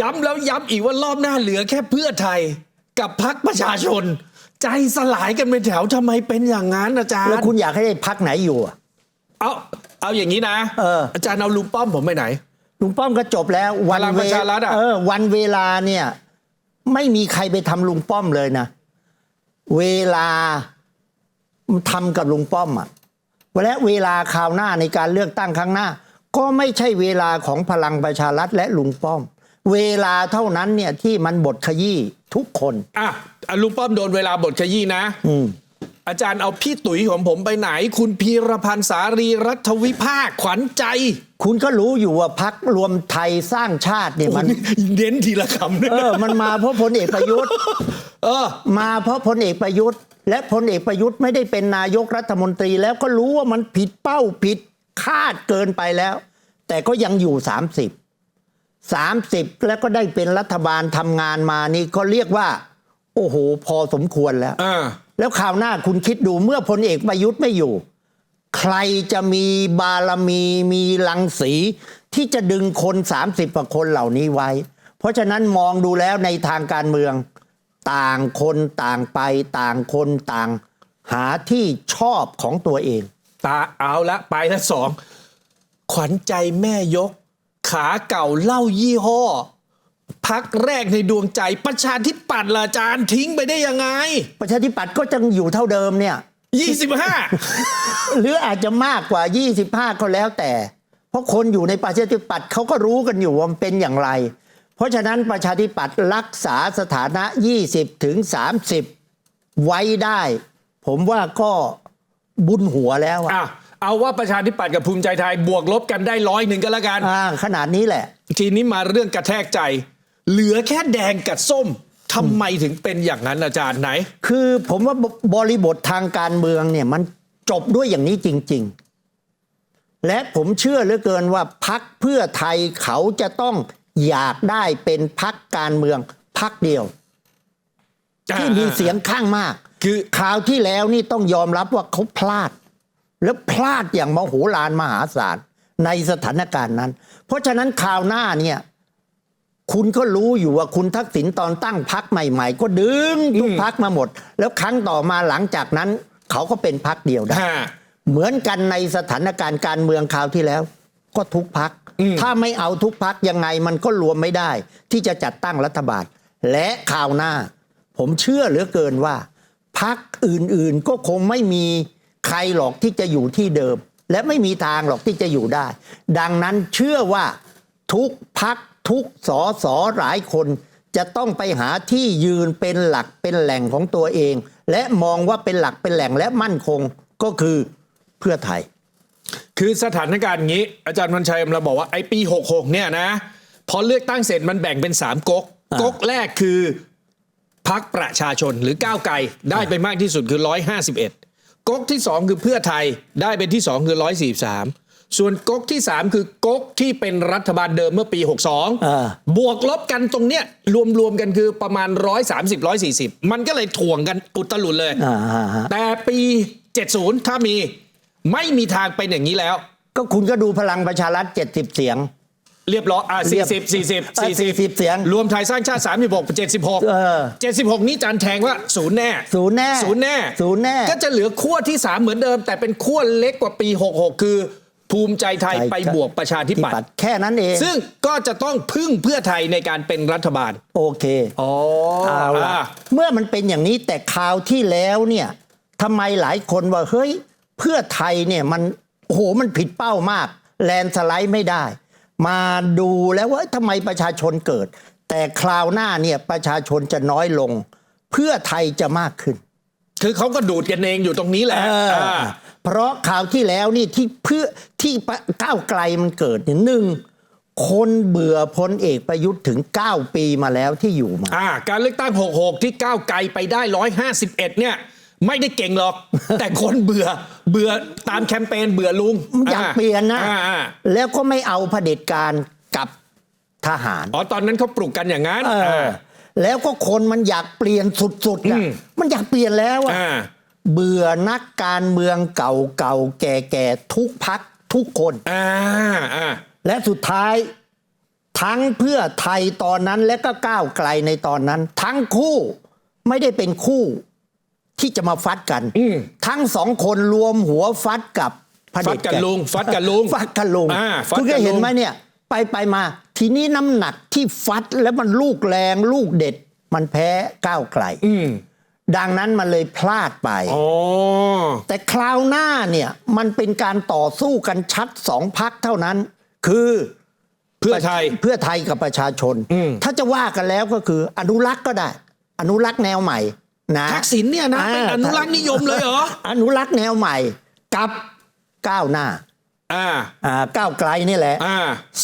ย้ำแล้วย้ำอีกว่ารอบหน้าเหลือแค่เพื่อไทยกับพักประชาชน ใจสลายกันเป็นแถวทำไมเป็นอย่างนั้นอาจารย์ แล้วคุณอยากให้ได้พักไหนอยู่อะเอาเอาอย่างนี้นะเออจารย์เอาลุงป้อมผมไปไหน ลุงป้อมก็จบแล้ววันพลังประชารัฐอะ เออ วันเวลาเนี่ย ไม่มีใครไปทำลุงป้อมเลยนะ เวลาทำกับลุงป้อมอะและเวลาคราวหน้าในการเลือกตั้งครั้งหน้า ก็ไม่ใช่เวลาของพลังประชารัฐและลุงป้อม เวลาเท่านั้นเนี่ยที่มันบทขยี้ทุกคนอะอะลุงป้อมโดนเวลาบทขยี้นะ อืมอาจารย์เอาพี่ตุ๋ยของผมไปไหน คุณพีรพันธ์สารีรัฐวิภาคขวัญใจ คุณก็รู้อยู่ว่าพักรวมไทยสร้างชาติเนี่ยมันเน้นทีละคำด้วยเอนะอมันมาเพราะพลเอกประยุทธ์เออ มาเพราะพลเอกประยุทธ์ และพลเอกประยุทธ์ไม่ได้เป็นนายกรัฐมนตรีแล้วก็รู้ว่ามันผิดเป้าผิดคาดเกินไปแล้ว แต่ก็ยังอยู่ 30 30 แล้วก็ได้เป็นรัฐบาลทำงานมานี่ก็เรียกว่า โอ้โห พอสมควรแล้ว อ่า แล้วคราวหน้าคุณคิดดูเมื่อพลเอกประยุทธ์ไม่อยู่ ใครจะมีบารมีมีลังสี ที่จะดึงคน 30กว่าคนเหล่านี้ไว้ เพราะฉะนั้นมองดูแล้วในทางการเมือง ต่างคนต่างไปต่างคนต่าง หาที่ชอบของตัวเอง ตาเอาละไปละสอง ขวัญใจแม่ยก ขาเก่าเหล่ายี่ห้อ พักแรกในดวงใจประชาธิปัตย์ละอาจารย์ทิ้งไปได้ยังไง ประชาธิปัตย์ก็จะอยู่เท่าเดิมเนี่ย 25 หรืออาจจะมากกว่า 25 ก็แล้วแต่ เพราะคนอยู่ในประชาธิปัตย์เขาก็รู้กันอยู่ว่ามันเป็นอย่างไร เพราะฉะนั้นประชาธิปัตย์รักษาสถานะ 20 ถึง 30 ไว้ได้ ผมว่าก็บุญหัวแล้วอะ อะ เอาว่าประชาธิปัตย์กับภูมิใจไทยบวกลบกันได้ร้อยหนึ่งก็แล้วกันอ่าขนาดนี้แหละ ทีนี้มาเรื่องกระแทกใจ เหลือแค่แดงกับส้มทำไมถึงเป็นอย่างนั้นอาจารย์ไหน คือผมว่าบบริบททางการเมืองเนี่ยมันจบด้วยอย่างนี้จริง ๆ และผมเชื่อเหลือเกินว่าพักเพื่อไทยเขาจะต้องอยากได้เป็นพักการเมืองพักเดียว ที่มีเสียงข้างมาก คือคราวที่แล้วนี่ต้องยอมรับว่าเขาพลาด แล้วพลาดอย่างมโหฬารมหาศาลในสถานการณ์นั้น เพราะฉะนั้นคราวหน้าเนี่ยคุณก็รู้อยู่ว่าคุณทักษิณตอนตั้งพักใหม่ ๆ ก็ดึงทุกพักมาหมด แล้วครั้งต่อมาหลังจากนั้น เขาก็เป็นพักเดียวได้ฮะเหมือนกันในสถานการณ์การเมืองคราวที่แล้ว ก็ทุกพัก ถ้าไม่เอาทุกพักยังไงมันก็รวมไม่ได้ ที่จะจัดตั้งรัฐบาล และคราวหน้า ผมเชื่อเหลือเกินว่าพักอื่นๆก็คงไม่มี ใครหรอกที่จะอยู่ที่เดิม และไม่มีทางหรอกที่จะอยู่ได้ ดังนั้นเชื่อว่าทุกพักทุกสอสอหลายคนจะต้องไปหาที่ยืนเป็นหลักเป็นแหล่งของตัวเอง และมองว่าเป็นหลักเป็นแหล่งและมั่นคงก็คือเพื่อไทย คือสถานการณ์งี้ อาจารย์วันชัยเราบอกว่าไอ้ปี 66 เนี่ยนะ พอเลือกตั้งเสร็จมันแบ่งเป็น 3ก๊กอ่าก๊กแรกคือพักประชาชนหรือก้าวไกลได้ไปมากที่สุดคือ 151 ก๊กที่ 2 คือเพื่อไทยได้เป็นที่ 2 คือ 143 ส่วนก๊กที่ 3 คือก๊กที่เป็นรัฐบาลเดิมเมื่อปีอ่า62 บวกลบกันตรงเนี้ยรวมๆกันคือประมาณ 130 140 มันก็เลยถ่วงกันอุตลุดเลยอ่าฮะฮะแต่ปี 70 ถ้ามีไม่มีทางเป็นอย่างนี้แล้ว ก็คุณก็ดูพลังประชารัฐ 70 เสียง เรียบร้อยอะเรียบ40 40อะ40เสียงรวมไทยสร้างชาติ36 76เออ76นี้จานแทงว่าศูนย์แน่ศูนย์แน่ศูนย์แน่ศูนย์แน่ ก็จะเหลือขั้วที่3เหมือนเดิม แต่เป็นขั้วเล็กกว่าปี66คือ ภูมิใจไทยไปบวกประชาธิปัตย์แค่นั้นเอง ซึ่งก็จะต้องพึ่งเพื่อไทยในการเป็นรัฐบาลโอเค อ๋อเอาละเมื่อมันเป็นอย่างนี้แต่คราวที่แล้วเนี่ยทำไมหลายคนว่าเฮ้ย เพื่อไทยเนี่ยมันโอ้โหมันผิดเป้ามาก แลนด์สไลด์ไม่ได้ มาดูแล้วว่าทำไมประชาชนเกิด แต่คราวหน้าเนี่ยประชาชนจะน้อยลง เพื่อไทยจะมากขึ้น คือเขาก็ดูดกันเองอยู่ตรงนี้แหละเอออาเพราะข่าวที่แล้วนี่ที่เพื่อที่ก้าวไกลมันเกิดเนี่ยหนึ่งคนเบื่อพลเอกประยุทธ์ถึง 9 ปีมาแล้วที่อยู่มา อ่าการเลือกตั้ง 66 ที่ก้าวไกลไปได้ 151 เนี่ย ไม่ได้เก่งหรอก แต่คนเบื่อ เบื่อตามแคมเปญเบื่อลุงอยากเปลี่ยนนะอ่าอ่าแล้วก็ไม่เอาเผด็จการกับทหาร อ๋อ ตอนนั้นเขาปลุกกันอย่างนั้นเออแล้วก็คนมันอยากเปลี่ยนสุดๆอือะมมันอยากเปลี่ยนแล้วอะอ่าเบื่อนักการเมืองเก่าๆแก่ๆทุกพักทุกคนอ่าอ่าและสุดท้ายทั้งเพื่อไทยตอนนั้นและก็ก้าวไกลในตอนนั้น ทั้งคู่ไม่ได้เป็นคู่ ที่จะมาฟัดกันอืมทั้งสองคนรวมหัวฟัดกับเผฟัด็ดจกันลุงฟัดกันลุงฟัดกันลุงอ่าฟัดคุณกัก็นลุงเห็นไหมเนี่ย ไปไปมา ทีนี้น้ำหนักที่ฟัดแล้วมันลูกแรงลูกเด็ด มันแพ้ก้าวไกลอืมดังนั้นมันเลยพลาดไป อ๋อ แต่คราวหน้าเนี่ยมันเป็นการต่อสู้กันชัดสองพักเท่านั้น คือเพื่อไทยเพื่อไทยกับประชาชน อืม ถ้าจะว่ากันแล้วก็คืออนุรักษ์ก็ได้ อนุรักษ์แนวใหม่ นะทักษิณเนี่ยนะเป็นอนุรักษ์นิยมเลยเหรออนุรักษ์แนวใหม่กับก้าวหน้าอ่าอ่าก้าวไกลนี่แหละอ่า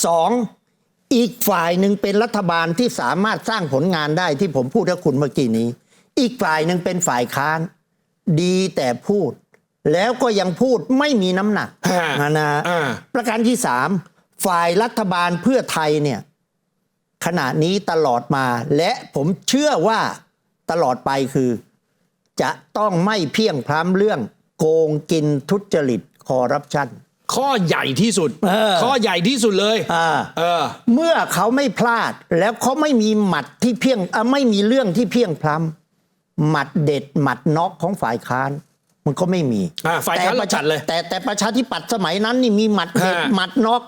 สองอีกฝ่ายหนึ่งเป็นรัฐบาลที่สามารถสร้างผลงานได้ที่ผมพูดกับคุณเมื่อกี้นี้ อีกฝ่ายหนึ่งเป็นฝ่ายค้าน ดีแต่พูด แล้วก็ยังพูดไม่มีน้ำหนักฮะนะนะอ่าประการที่สามฝ่ายรัฐบาลเพื่อไทยเนี่ย ขณะนี้ตลอดมา และผมเชื่อว่า ตลอดไปคือ จะต้องไม่เพียงพล้ำเรื่อง โกงกินทุจริตคอร์รัปชัน ข้อใหญ่ที่สุด เออ ข้อใหญ่ที่สุดเลย อ่า เออ เมื่อเขาไม่พลาดแล้วเขาไม่มีหมัดที่เพียงอะไม่มีเรื่องที่เพียงพล้ำหมัดเด็ดหมัดน็อกของฝ่ายค้าน มันก็ไม่มีอ่าฝ่ายค้านแต่เราจัดเลยแต่แต่ประชาธิปัตย์สมัยนั้นนี่มีหมัดเด็ดฮะ หมัดน็อก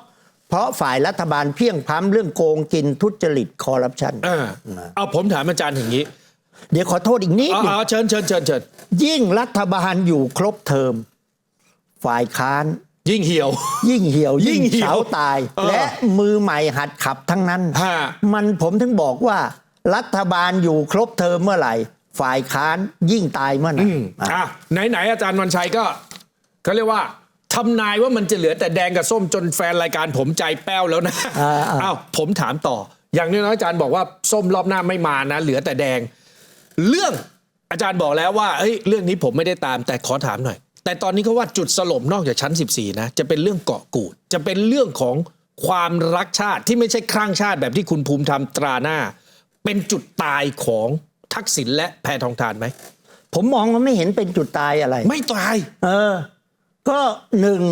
เพราะฝ่ายรัฐบาลเพียงพล้ำเรื่องโกงกินทุจริตคอร์รัปชัน เออเอาผมถามอาจารย์อย่างนี้ เดี๋ยวขอโทษอีกนิดเอาหนึ่งเอาเชิญเชิญเชิญเชิญยิ่งรัฐบาลอยู่ครบเทอม ฝ่ายค้าน ยิ่งเหี่ยว ยิ่งเหี่ยว ยิ่ยิ่งงเหี่ยวเฉาตาย เออและมือใหม่หัดขับทั้งนั้น ฮะ มันผมถึงบอกว่า รัฐบาลอยู่ครบเทอมเมื่อไหร่ ฝ่ายค้านยิ่งตายเมื่อนั้นอืมอะไหนๆอาจารย์วันชัยก็เขาเรียกว่าทำนายว่ามันจะเหลือแต่แดงกับส้มจนแฟนรายการผมใจแป้วแล้วนะอ่าอ่าอ้าวผมถามต่อ อย่างน้อยๆอาจารย์บอกว่าส้มรอบหน้าไม่มานะ เหลือแต่แดง เรื่องอาจารย์บอกแล้วว่าเอ้ยเรื่องนี้ผมไม่ได้ตามแต่ขอถามหน่อย แต่ตอนนี้เขาว่าจุดสลบนอกจากชั้น 14 นะ จะเป็นเรื่องเกาะกูด จะเป็นเรื่องของความรักชาติที่ไม่ใช่ครั่งชาติแบบที่คุณภูมิธรรมตราหน้า เป็นจุดตายของทักษิณและแพทองทานไหมผมมองว่าไม่เห็นเป็นจุดตายอะไร ไม่ตาย เออ ก็หนึ่ง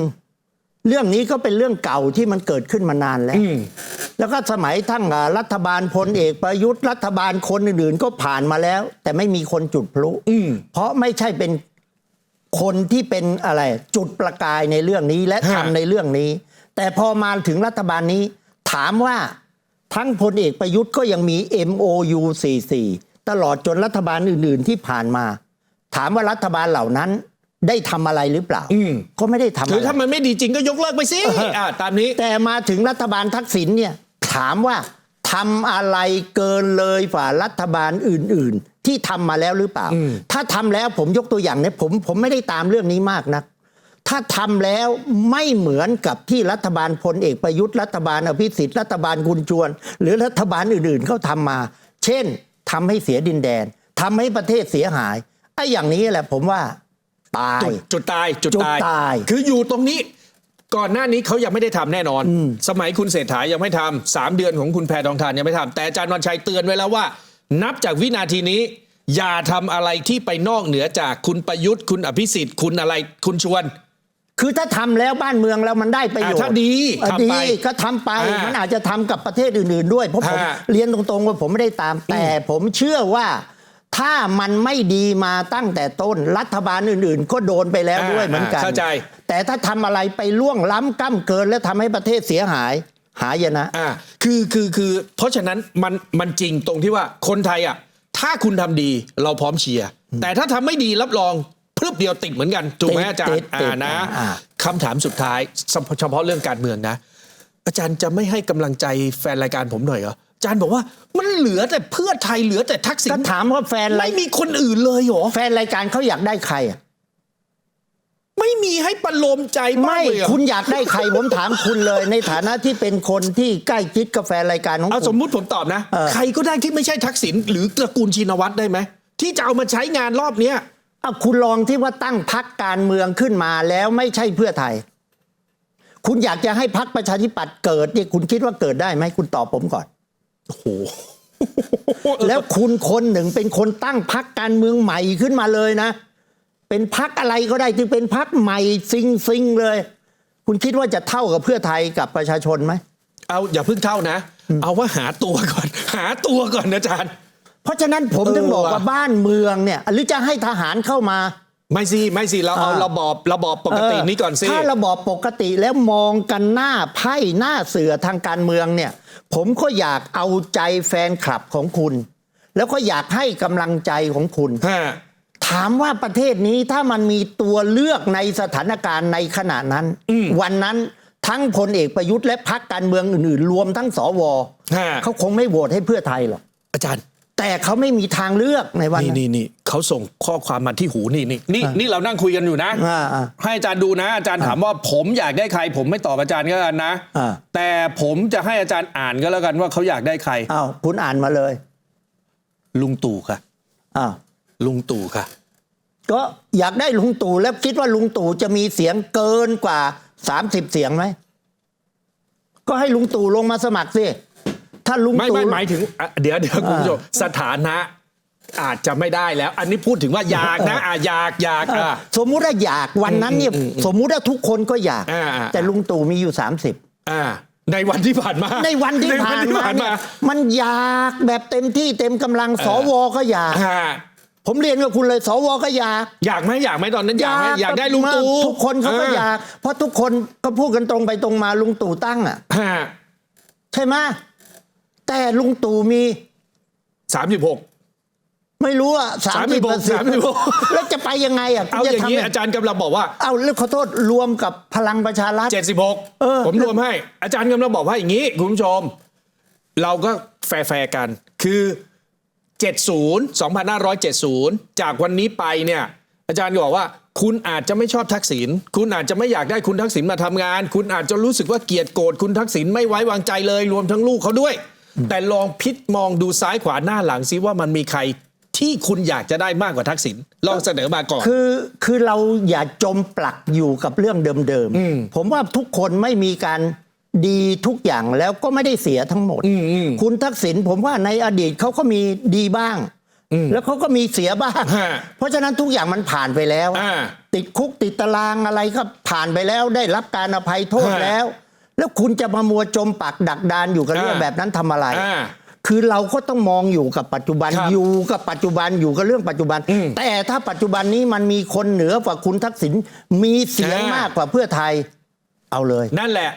เรื่องนี้ก็เป็นเรื่องเก่าที่มันเกิดขึ้นมานานแล้วอืมแล้วก็สมัยทั้งอ่ารัฐบาลพลเอกประยุทธ์รัฐบาลคนอื่นๆก็ผ่านมาแล้ว แต่ไม่มีคนจุดพลุอืมเพราะไม่ใช่เป็นคนที่เป็นอะไรจุดประกายในเรื่องนี้และฮะทำในเรื่องนี้ แต่พอมาถึงรัฐบาลนี้ ถามว่าทั้งพลเอกประยุทธ์ก็ยังมี MOU 44ตลอดจนรัฐบาลอื่น ๆ ที่ผ่านมา ถามว่ารัฐบาลเหล่านั้น ได้ทำอะไรหรือเปล่าอืมก็ไม่ได้ทำคืออะไรถ้ามันไม่ดีจริงก็ยกเลิกไปสิเอออ่อ่าตามนี้ แต่มาถึงรัฐบาลทักษิณเนี่ย ถามว่าทำอะไรเกินเลยฝ่ารัฐบาลอื่น ๆ ที่ทำมาแล้วหรือเปล่าอืมถ้าทำแล้วผมยกตัวอย่างเนี่ยผมผมไม่ได้ตามเรื่องนี้มากนะถ้าทำแล้วไม่เหมือนกับที่รัฐบาลพลเอกประยุทธ์รัฐบาลอภิสิทธิ์รัฐบาลกุญจวน หรือรัฐบาลอื่น ๆเขาทำมา เช่นทำให้เสียดินแดนทำให้ประเทศเสียหายไอ้อย่างนี้แหละผมว่า ตาย จุดจุดตายจุดจุดตาย ตายคืออยู่ตรงนี้ ก่อนหน้านี้เขายังไม่ได้ทำแน่นอน สมัยคุณเศรษฐายังไม่ทำสามเดือนของคุณแพทองทานยังไม่ทำแต่อาจารย์วันชัยเตือนไว้แล้วว่า นับจากวินาทีนี้ อย่าทำอะไรที่ไปนอกเหนือจากคุณประยุทธ์คุณอภิสิทธิ์คุณอะไรคุณชวน คือถ้าทำแล้วบ้านเมืองแล้วมันได้ประโยชน์อ่าถ้าดีเออทำไปดีก็ทำไป อ่ามัมันอาจจะทำกับประเทศอื่น ๆ ด้วย เพราะผมฮะเรียนตรงๆว่าผมไม่ได้ตามแต่ผมเชื่อว่า ถ้ามันไม่ดีมาตั้งแต่ต้นรัฐบาลอื่น ๆ ก็โดนไปแล้วอ่าด้วยเหมือนกันเข้าใจ แต่ถ้าทำอะไรไปล่วงล้ำก้ำเกิน และทำให้ประเทศเสียหาย หายนะอ่าคือคือคือ เพราะฉะนั้นมันมันจริงตรงที่ว่าคนไทยอะถ้าคุณทำดีเราพร้อมเชียร์แต่ถ้าทำไม่ดีรับรองพรึบเดียวติดเหมือนกันถูกไหมติดอาจารติย์ดติดอ่านะอ่าคำถามสุดท้ายเฉพาะเรื่องการเมืองนะ อาจารย์จะไม่ให้กำลังใจแฟนรายการผมหน่อยเหรอ อาจารย์บอกว่ามันเหลือแต่เพื่อไทยเหลือแต่ทักษิณก็ถามว่าแฟนราไม่ยมีคนอื่นเลยเหรอแฟนรายการเขาอยากได้ใครอะไม่มีให้ประโลมใจบ้างไม่เลยเหรอคุณอยากได้ใครผมถามคุณเลย ในฐานะที่เป็นคนที่ใกล้ชิดกับแฟนรายการของเอาคุสณมมุติผมตอบนะเออใครก็ได้ที่ไม่ใช่ทักษิณหรือตระกูลชินวัตรได้ไหมที่จะเอามาใช้งานรอบเนี้ยเอาคุณลองที่ว่าตั้งพักการเมืองขึ้นมาแล้วไม่ใช่เพื่อไทย คุณอยากจะให้พักประชาธิปัตย์เกิดเนี่ยคุณคิดว่าเกิดได้ไหมคุณตอบผมก่อน โอ้โหแล้วคุณคนหนึ่งเป็นคนตั้งพักการเมืองใหม่ขึ้นมาเลยนะ เป็นพักอะไรก็ได้จึงเป็นพักใหม่ซิงซิงๆเลย คุณคิดว่าจะเท่ากับเพื่อไทยกับประชาชนไหมเอาอย่าเพิ่งเท่านะ เอาว่าหาตัวก่อน หาตัวก่อนอาจารย์ เพราะฉะนั้นผมเออถึงบอกว่ะว่าบ้านเมืองเนี่ย หรือจะให้ทหารเข้ามา ไม่สิไม่สิเราเอาอ่าระบอบระบอบปกตินี้ก่อนสิถ้าระบอบปกติแล้วมองกันหน้าไพ่หน้าเสือทางการเมืองเนี่ย ผมก็อยากเอาใจแฟนคลับของคุณ แล้วก็อยากให้กำลังใจของคุณฮะถามว่าประเทศนี้ถ้ามันมีตัวเลือกในสถานการณ์ในขณะนั้น วันนั้นทั้งพลเอกประยุทธ์และพรรคการเมืองอื่น ๆ รวมทั้งสวฮะเขาคงไม่โหวตให้เพื่อไทยหรอกอาจารย์ แต่เขาไม่มีทางเลือกในวัน นี่นั้นนี่นี่เขาส่งข้อความมาที่หูนี่นี่นี่นี่เรานั่งคุยกันอยู่นะ อ่าอ่าให้อาจารย์ดูนะ อาจารย์ถามว่าผมอยากได้ใคร ผมไม่ตอบอาจารย์ก็แล้วกันนะอ่า แต่ผมจะให้อาจารย์อ่านก็แล้วกันว่าเขาอยากได้ใคร อ้าวคุณอ่านมาเลยลุงตู่ค่ะ อ้าวลุงตู่ค่ะ ก็อยากได้ลุงตู่แล้วคิดว่าลุงตู่จะมีเสียงเกินกว่า 30 เสียงไหมก็ให้ลุงตู่ลงมาสมัครสิ ถ้าลุงไม่ตู่ไม่หมายถึงอะเดี๋ยวเดี๋ยวคุณผู้ชมสถานะอาจจะไม่ได้แล้ว อันนี้พูดถึงว่าอยากนะอะอยากอยากเอออะ สมมุติว่าอยากวันนั้นเนี่ยสมมุติว่าทุกคนก็อยาก อ่าอ่า แต่ลุงตู่มีอยู่ 30 อ่าในวันที่ผ่านมาในวันที่ผ่านใวัมาผ่านเนี่มายมันอยากแบบเต็มที่เต็มกำลังสวก็อยาก อ่าผมเรียนกับคุณเลยสวก็อยากอยากไหมอยากไหมตอนนั้นอยากไหมอยากได้ลุงตู่ทุกคนเขาก็อยาก เพราะทุกคนก็พูดกันตรงไปตรงมาลุงตู่ตั้งอะห้าใช่ไหม แต่ลุงตู่มี สามสิบหก ไม่รู้อะสามสิบ36 36 แล้วจะไปยังไงอะเอาอย่างนี้นี้อาจารย์กำลังบอกว่าเอาแล้วขอโทษรวมกับพลังประชารัฐ76เออ ผมรวมให้ อาจารย์กำลังบอกว่าอย่างนี้ คุณผู้ชม เราก็แฟร์ๆกัน คือ 70 2570 จากวันนี้ไปเนี่ย อาจารย์ก็บอกว่า คุณอาจจะไม่ชอบทักษิณคุณอาจจะไม่อยากได้คุณทักษิณมาทำงาน คุณอาจจะรู้สึกว่าเกลียดโกรธคุณทักษิณไม่ไว้วางใจเลย รวมทั้งลูกเขาด้วย แต่ลองพิจมองดูซ้ายขวาหน้าหลังซิว่ามันมีใครที่คุณอยากจะได้มากกว่าทักษิณลองเสนอมาก่อน คือคือเราอย่าจมปลักอยู่กับเรื่องเดิมๆผมว่าทุกคนไม่มีการดีทุกอย่างแล้วก็ไม่ได้เสียทั้งหมดคุณทักษิณผมว่าในอดีตเขาก็มีดีบ้าง แล้วเขาก็มีเสียบ้าง ฮะเพราะฉะนั้นทุกอย่างมันผ่านไปแล้ว อ่าติดคุกติดตารางอะไรก็ผ่านไปแล้วได้รับการอภัยโทษฮะแล้ว แล้วคุณจะมามัวจมปักดักดานอยู่กับเรื่องอ่าแบบนั้นทำอะไรอ่าคือเราก็ต้องมองอยู่กับปัจจุบันครับอยู่กับปัจจุบันอยู่กับเรื่องปัจจุบันอืมแต่ถ้าปัจจุบันนี้มันมีคนเหนือกว่าคุณทักษิณมีเสียงอ่ามมากกว่าเพื่อไทยเอาเลย นั่นแหละ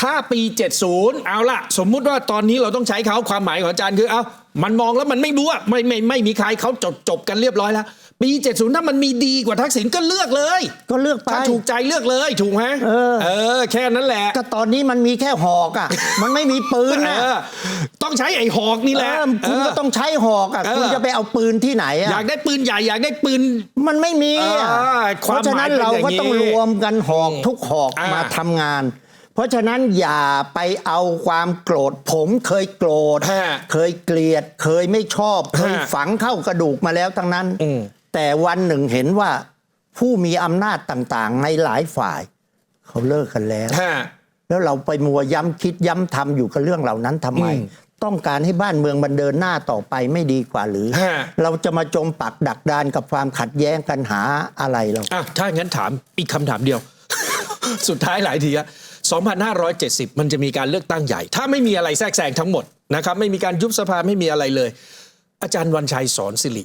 ถ้าปี 70 เอาละสมมุติว่าตอนนี้เราต้องใช้เขาความหมายของอาจารย์คือเอา มันมองแล้วมันไม่รู้อะไม่ไม่ไม่มีใครเขาจบจบกันเรียบร้อยแล้ว ปี 70 ถ้ามันมีดีกว่าทักษิณก็เลือกเลย ก็เลือกไป ถ้าถูกใจเลือกเลยถูกไหมเออ เออ แค่นั้นแหละ ก็ตอนนี้มันมีแค่หอกอะ มันไม่มีปืนเอนะอต้องใช้ไอ้หอกนี่แหละ เออคุณก็เออต้องใช้หอกอะเออ คุณจะไปเอาปืนที่ไหนอะ อยากได้ปืนใหญ่อยากได้ปืน มันไม่มีอะเออเพราะฉะนั้นความหมายเป็นเราอย่างก็นี้ต้องรวมกันหอกทุกหอกอ่าม มาทำงาน เพราะฉะนั้นอย่าไปเอาความโกรธ ผมเคยโกรธฮะเคยเกลียด เคยไม่ชอบ เคยฮะฝังเข้ากระดูกมาแล้วทั้งนั้น อืม แต่วันหนึ่งเห็นว่าผู้มีอำนาจต่างๆ ในหลายฝ่าย เขาเลิกกันแล้ว ฮะ แล้วเราไปมัวย้ำคิดย้ำทำอยู่กับเรื่องเหล่านั้นทำไม อืมต้องการให้บ้านเมืองมันเดินหน้าต่อไปไม่ดีกว่าหรือ ฮะ เราจะมาจมปักดักดานกับความขัดแย้งกันหาอะไรเรา อะถ้างั้นถามอีกคำถามเดียว สุดท้ายหลายทีอะ 2570 มันจะมีการเลือกตั้งใหญ่ ถ้าไม่มีอะไรแทรกแซงทั้งหมดนะครับไม่มีการยุบสภาไม่มีอะไรเลย อาจารย์วันชัยสอนสิริ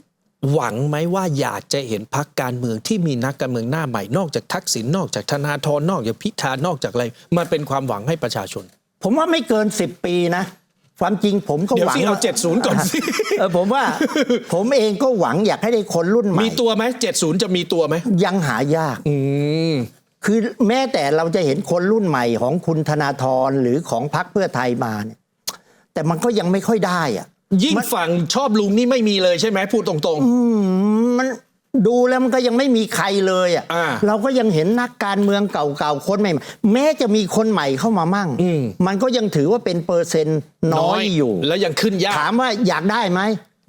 หวังไหมว่าอยากจะเห็นพักการเมืองที่มีนักการเมืองหน้าใหม่ นอกจากทักษิณนอกจากธนาธรนอกจากพิธานอกจากอะไรมันเป็นความหวังให้ประชาชน ผมว่าไม่เกินสิบปีนะ ความจริงผมก็เดี๋ยวหวังสิเอา70ก่อนสิเออผมว่า ผมเองก็หวังอยากให้ได้คนรุ่นใหม่มีตัวไหม70จะมีตัวไหมยังหายาก อืม คือแม้แต่เราจะเห็นคนรุ่นใหม่ของคุณธนาธรหรือของพรรคเพื่อไทยมาเนี่ยแต่มันก็ยังไม่ค่อยได้อะยิ่งฝั่งชอบลุงนี่ไม่มีเลยใช่ไหมพูดตรงอืมมันดูแล้วมันก็ยังไม่มีใครเลยอะอ่าเราก็ยังเห็นนักการเมืองเก่าๆคนใหม่ๆแม้จะมีคนใหม่เข้ามามั่งอืมมันก็ยังถือว่าเป็นเปอร์เซ็นต์ๆน้อยอยู่ แล้วยังขึ้นยากถามว่าอยากได้ไหม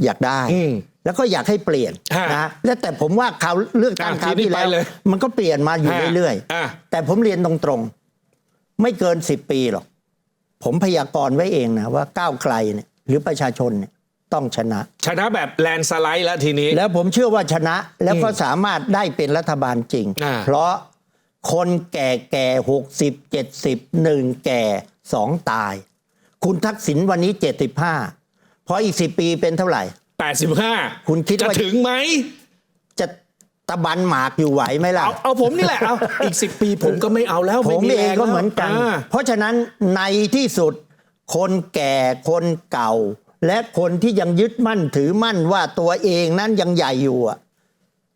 อยากได้ อืม แล้วก็อยากให้เปลี่ยนฮะนะและแต่ผมว่าคราวเลือกตั้งอะคราวทีนี้ที่แล้วไปเลยมันก็เปลี่ยนมาอยู่ฮะเรื่อยอะๆแต่ผมเรียนตรงๆ ไม่เกินสิบปีหรอก ผมพยากรณ์ไว้เองนะว่าก้าวไกลเนี่ยหรือประชาชนเนี่ยต้องชนะ ชนะแบบแลนด์สไลด์แล้วทีนี้ แล้วผมเชื่อว่าชนะแล้วก็สามารถได้เป็นรัฐบาลจริง อ่า เพราะคนแก่แก่หกสิบเจ็ดสิบหนึ่งแก่สองตาย คุณทักษิณวันนี้ 75พออีก10ปีเป็นเท่าไหร่ 85 คุณคิดจะว่าถึงไหม จะตะบันหมากอยู่ไหวไหมล่ะ เอาเอาผมนี่แหละเอาอีก 10 ปีผมก็ไม่เอาแล้วผมไเองก็แรงแล้วเหมือนกันา เพราะฉะนั้นในที่สุดคนแก่คนเก่า และคนที่ยังยึดมั่นถือมั่นว่าตัวเองนั้นยังใหญ่อยู่อะ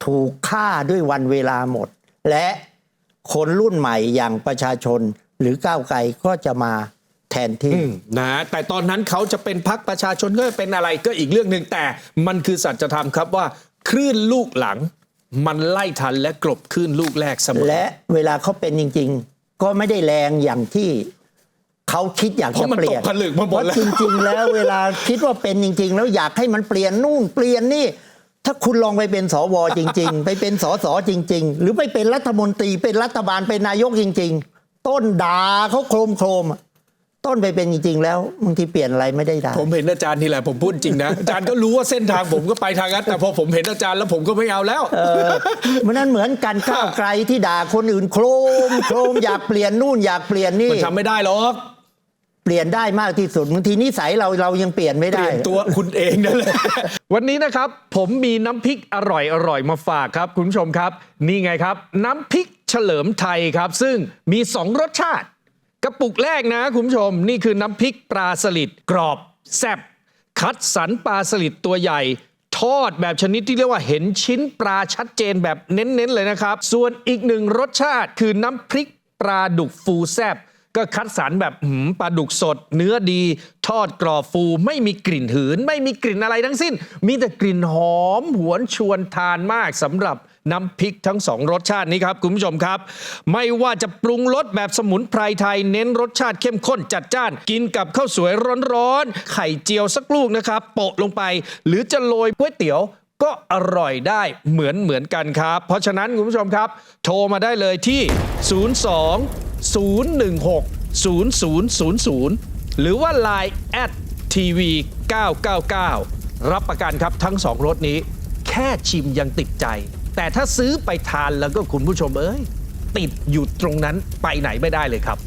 ถูกฆ่าด้วยวันเวลาหมด และคนรุ่นใหม่อย่างประชาชนหรือก้าวไกลก็จะมา แทนที่อืมนะแต่ตอนนั้นเขาจะเป็นพักประชาชนก็เป็นอะไรก็อีกเรื่องหนึ่งแต่มันคือสัจธรรมครับว่าคลื่นลูกหลัง มันไล่ทันและกลบคลื่นลูกแรกเสมอและเวลาเขาเป็นจริง ๆ ก็ไม่ได้แรงอย่างที่เขาคิดอยากเพจะราะมันเปลี่ยนตกผลึกมาหมดเพราะแล้วจริง ๆ แล้วเวลาคิดว่าเป็นจริง ๆ แล้วอยากให้มันเปลี่ยนนู่นเปลี่ยนนี่ ถ้าคุณลองไปเป็นสวจริง ๆ ไปเป็นสสจริง ๆ หรือไปเป็นรัฐมนตรีเป็นรัฐบาลเป็นนายกจริง ๆ ต้นด่าเขาโครมโครมๆอะ ต้นไปเป็นจริงๆแล้วบางทีเปลี่ยนอะไรไม่ได้ด่าผมเห็นอาจารย์ทีไรผมพูดจริงนะ อาจารย์ก็รู้ว่าเส้นทางผมก็ไปทางนั้นแต่พอผมเห็นอาจารย์แล้วผมก็ไม่เอาแล้วเออมันนั้นเหมือนกันก้าวไกลที่ด่าคนอื่นโครมโครมอยากเปลี่ยนนู่นอยากเปลี่ยนนี่มันทำไม่ได้หรอกเปลี่ยนได้มากที่สุดบางทีนิสัยเราเรายังเปลี่ยนไม่เปได้ลี่ยนตัวคุณเองนั่นแหละวันนี้นะครับผมมีน้ำพริกอร่อยอร่อยมาฝากครับ คุณผู้ชมครับ นี่ไงครับ น้ำพริกเฉลิมไทยครับ ซึ่งมี 2 รสชาติ กระปุกแรกนะคุณผู้ชม นี่คือน้ำพริกปลาสลิดกรอบแซ่บคัดสรรปลาสลิดตัวใหญ่ ทอดแบบชนิดที่เรียกว่าเห็นชิ้นปลาชัดเจนแบบเน้นๆเลยนะครับ ส่วนอีกหนึ่งรสชาติคือน้ำพริกปลาดุกฟูแซบก็คัดสรรแบบหืมปลาดุกสด เนื้อดี ทอดกรอบฟูไม่มีกลิ่นหืน ไม่มีกลิ่นอะไรทั้งสิ้น มีแต่กลิ่นหอมหวนชวนทานมากสำหรับ น้ำพริกทั้งสองรสชาตินี้ครับคุณผู้ชมครับ ไม่ว่าจะปรุงรสแบบสมุนไพรไทย เน้นรสชาติเข้มข้นจัดจ้าน กินกับข้าวสวยร้อนๆไข่เจียวสักลูกนะครับโปะลงไป หรือจะโรยก๋วยเตี๋ยวก็อร่อยได้เหมือนเหมือนกันครับ เพราะฉะนั้นคุณผู้ชมครับ โทรมาได้เลยที่ 02 016 0000 หรือว่า Line แอดทีวี999 รับประกันครับทั้งสองรสนี้ แค่ชิมยังติดใจ แต่ถ้าซื้อไปทานแล้วก็คุณผู้ชมเอ้ยติดอยู่ตรงนั้นไปไหนไม่ได้เลยครับ